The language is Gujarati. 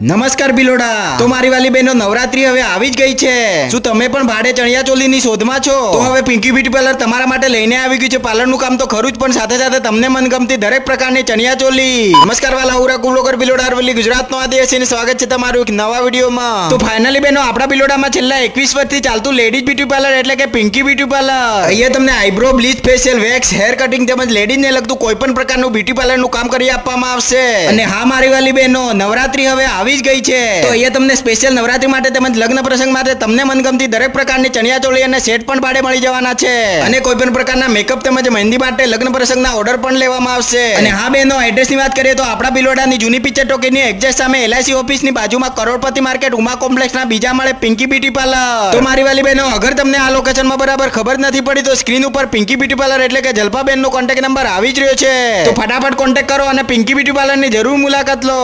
નમસ્કાર બિલોડા. તો મારી વાલી બહેનો, નવરાત્રી હવે આવી જ ગઈ છે. શું તમે પણ ભાડે ચણિયા ચોલીની શોધમાં છો? તો હવે પિંકી બ્યુટી પાર્લર તમારા માટે લઈને આવી ગયું છે. પાર્લરનું કામ તો ખરું જ, પણ સાથે સાથે તમને મનગમતી દરેક પ્રકારની ચણિયા ચોલી. નમસ્કાર વાલા ઉરા કુલોકર બિલોડા, અરવલ્લી, ગુજરાતનો અને સ્વાગત છે તમારું એક નવા વિડીયોમાં. તો ફાઇનલી બહેનો, આપણા બિલોડામાં છેલ્લા એકવીસ વર્ષથી ચાલતું લેડીઝ બ્યુટી પાર્લર એટલે કે પિંકી બ્યુટી પાર્લર. અહીંયા તમને eyebrow bleach facial wax hair cutting તેમજ લેડીઝને લગતું કોઈ પણ પ્રકારનું બ્યુટી પાર્લરનું કામ કરી આપવામાં આવશે. અને હા, મારી વાલી બહેનો, નવરાત્રી હવે આવી જ ગઈ છે. તો અહીંયા તમને સ્પેશિયલ નવરાત્રી માટે તેમજ લગ્ન પ્રસંગ માટે તમને મનગમતી દરેક પ્રકારની ચણિયા ચોળી અને સેટ પણ ભાડે મળી જવાના છે. અને કોઈ પણ પ્રકારના મેકઅપ તેમજ મહેંદી માટે લગ્ન પ્રસંગના ઓર્ડર પણ લેવામાં આવશે. અને હા બેનો એડ્રેસની વાત કરીએ તો આપણા બિલોડાની જૂની પિક્ચર ટોકીની એક્ઝેક્ટ સામે એલઆઈસી ઓફિસની બાજુમાં કરોડપતિ માર્કેટ ઉમા કોમ્પ્લેક્સના બીજા માળે પિંકી બ્યુટી પાર્લર તો મારી વાલી બહેનો, અગર તમને આ લોકેશનમાં બરાબર ખબર નથી પડી તો સ્ક્રીન ઉપર પિંકી બ્યુટી પાર્લર એટલે કે જલ્પાબેનનો કોન્ટેક્ટ નંબર આવી જ રહ્યો છે. તો ફટાફટ કોન્ટેક્ટ કરો અને પિંકી બ્યુટી પાર્લરની જરૂર મુલાકાત લો.